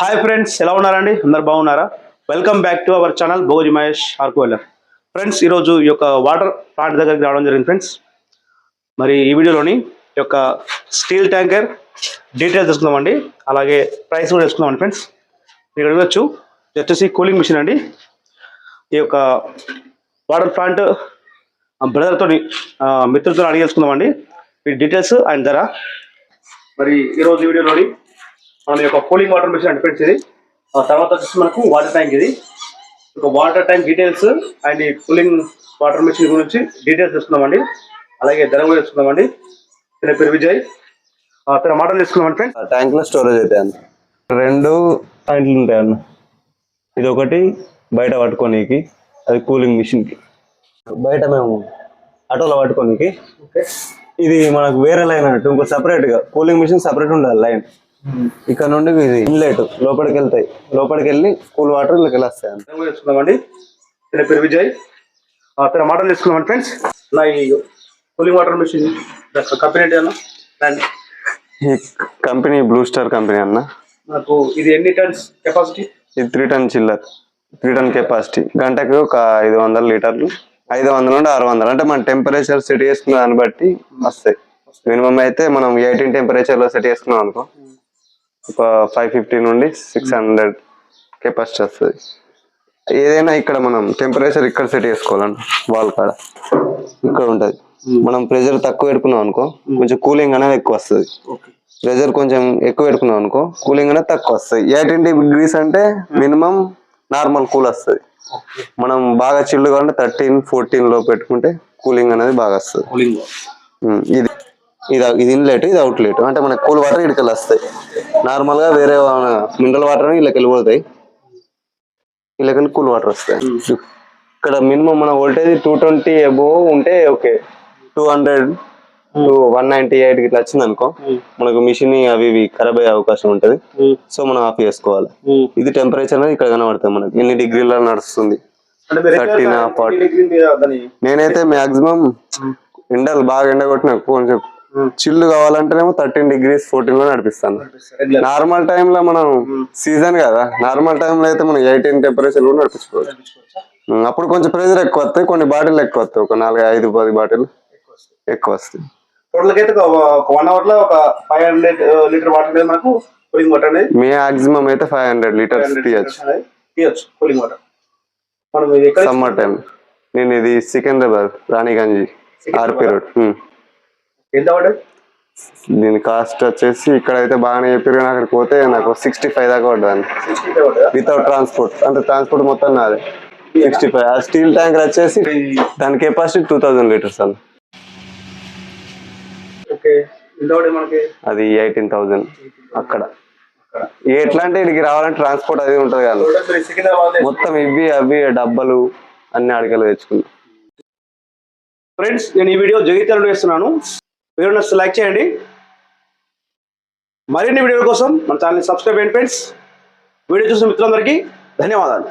Hi friends ఎలా ఉన్నారండి? అందరు బాగున్నారా? Welcome back to our channel భోజి Mahesh ఆర్కోలర్ ఫ్రెండ్స్ ఈరోజు ఈ యొక్క వాటర్ ప్లాంట్ దగ్గరికి రావడం జరిగింది ఫ్రెండ్స్ మరి ఈ వీడియోలోని ఈ యొక్క స్టీల్ ట్యాంకర్ డీటెయిల్స్ తెలుసుకుందామండి. అలాగే ప్రైస్ కూడా తెలుసుకుందామండి ఫ్రెండ్స్ మీరు అడగచ్చు ఇది వచ్చేసి కూలింగ్ మిషన్ అండి. ఈ యొక్క వాటర్ ప్లాంట్ బ్రదర్తో మిత్రులతో అడిగి తెలుసుకుందామండి. ఈ డీటెయిల్స్ ఆయన ధర మరి ఈరోజు వీడియోలోని మన యొక్క కూలింగ్ వాటర్ మిషన్ అంటే ఫ్రెండ్స్ ఇది ఆ తర్వాత వచ్చేసి మనకు వాటర్ ట్యాంక్ ఇది. ఒక వాటర్ ట్యాంక్ డీటెయిల్స్ అండ్ ఈ కూలింగ్ వాటర్ మిషన్ గురించి డీటెయిల్స్ తెలుసుకుందామండి. అలాగే ధర కూడా తెలుసుకుందామండి. తన పేరు విజయ్. ఆ, తన మాటలు తెలుసుకుందామండి ఫ్రెండ్స్ ట్యాంక్లో స్టోరేజ్ అయితే అన్న. రెండు పాయింట్లు ఉంటాయి అన్న. ఇది ఒకటి బయట పట్టుకోనీకి అది కూలింగ్ మిషన్కి. బయట మేము ఆటోలో పట్టుకోనీకి. ఓకే. ఇది మనకు వేరే లైన్ అన్నట్టు ఇంకో సెపరేట్గా. కూలింగ్ మిషన్ సెపరేట్ ఉండాలి లైన్. ఇక్కడ నుండి ఇది ఇన్లెట్ లోపలికి వెళ్తాయి లోపలికి వెళ్ళి కూల్ వాటర్ ఇళ్ళకి వెళ్ళొస్తాయి తెలుసుకుందామండి తన పేరు విజయ్. తన మాటలు తెలుసుకుందామండి ఫ్రెండ్స్ నా ఈ కూలింగ్ వాటర్ మిషన్ కంపెనీ ఏంటి అన్న? అండ్ ఈ కంపెనీ బ్లూ స్టార్ కంపెనీ అన్న. మనకు ఇది ఎన్ని టన్స్ కెపాసిటీ ఇది three ton chiller three ton capacity గంటకు ఒక ఐదు వందల లీటర్లు. ఐదు వందల నుండి ఆరు వందలు. అంటే మన టెంపరేచర్ సెట్ చేసుకున్న దాన్ని బట్టి వస్తాయి. మినిమం అయితే మనం ఎయిటీన్ టెంపరేచర్లో సెట్ చేసుకున్నాం అనుకో. ఒక ఫైవ్ ఫిఫ్టీ నుండి సిక్స్ హండ్రెడ్ కెపాసిటీ వస్తుంది. ఏదైనా ఇక్కడ మనం టెంపరేచర్ ఇక్కడ సెట్ చేసుకోవాలండి వాల్ కాడ. ఇక్కడ ఉంటది. మనం ప్రెషర్ తక్కువ పెట్టుకున్నాం అనుకో కొంచెం కూలింగ్ అనేది ఎక్కువ వస్తుంది. ప్రెషర్ కొంచెం ఎక్కువ పెట్టుకున్నాం అనుకో కూలింగ్ అనేది తక్కువ వస్తుంది. ఎయిటీన్ డిగ్రీస్ అంటే మినిమం నార్మల్ కూల్ వస్తుంది. మనం బాగా చిల్లు కావాలంటే థర్టీన్ ఫోర్టీన్లో పెట్టుకుంటే కూలింగ్ అనేది బాగా వస్తుంది. ఇది ఇది ఇది ఇన్లెట్ ఇది అవుట్లెట్ అంటే మనకి కూల్ వాటర్ ఇక్కడికి వస్తాయి. నార్మల్గా వేరే మినరల్ వాటర్ ఇళ్ళకి వెళ్ళిపోతాయి. ఇళ్ళకి కూల్ వాటర్ వస్తాయి. ఇక్కడ మినిమం మన వోల్టేజ్ టూ ట్వంటీ అబోవ్ ఉంటే okay. Two hundred two one ninety eight ఇట్లా వచ్చింది అనుకో మనకు మిషన్ అవి ఇవి ఖరాబ్ అయ్యే అవకాశం ఉంటది. సో మనం ఆఫ్ చేసుకోవాలి. ఇది టెంపరేచర్ అనేది ఇక్కడ కనబడుతుంది మనకి. ఎన్ని డిగ్రీల నడుస్తుంది? అంటే మీరు Thirty నా forty. degree మీద దాని నేనైతే మాక్సిమం ఎండలు బాగా ఎండ కొట్టిన కొంచెం చిల్లు కావాలంటేనేమో థర్టీన్ డిగ్రీస్ ఫోర్టీన్లో నడిపిస్తాను నార్మల్లో మనం సీజన్ కదా నార్మల్లో అయితే మనం ఎయిటీన్ టెంపరేచర్ కూడా నడిపించుకోవచ్చు. అప్పుడు కొంచెం ప్రెజర్ ఎక్కువ వస్తాయి కొన్ని బాటిల్ ఎక్కువ వస్తాయి ఒక నాలుగు ఐదు పది బాటిల్ ఎక్కువ వస్తాయి. టోటల్ అయితే ఒక వన్ అవర్లో ఒక ఫైవ్ హండ్రెడ్ లీటర్ వాటర్ మనకు కూలింగ్ వాటర్ అనేది మాక్సిమం అయితే ఫైవ్ హండ్రెడ్ లీటర్స్ తీయచ్చు. అనేది తీయచ్చు కూలింగ్ వాటర్ మనం ఇది ఎక్కడ సమ్మర్ టైం నేను ఇది సికింద్రాబాద్ రాణిగంజ్ ఆర్పి రోడ్. ఎంత పడ్డది దీని కాస్ట్ వచ్చేసి ఇక్కడ అయితే బాగానే చెప్పారు కానీ అక్కడికి పోతే నాకు సిక్స్టీ ఫైవ్ దాకా పడ్డదా వితౌట్ ట్రాన్స్పోర్ట్ అంటే ట్రాన్స్పోర్ట్ మొత్తం నాది. సిక్స్టీ ఫైవ్ ఆ స్టీల్ ట్యాంకర్ వచ్చేసి దాని కెపాసిటీ టూ థౌజండ్ లీటర్స్ మనకి? అది ఎయిటీన్ థౌజండ్ అక్కడ. ఎట్లా అంటే ఇక్కడికి రావాలంటే ట్రాన్స్పోర్ట్ అది ఉంటుంది కదా. మొత్తం ఇవి అవి డబ్బలు అన్ని అడిగలు తెచ్చుకున్నా. ఫ్రెండ్స్ నేను ఈ వీడియో జగిత్యాలలో వేస్తున్నాను వీడియో నచ్చితే లైక్ చేయండి. మరిన్ని వీడియోల కోసం మన ఛానల్ని సబ్స్క్రైబ్ చేయండి ఫ్రెండ్స్. వీడియో చూసిన మిత్రులందరికీ ధన్యవాదాలు.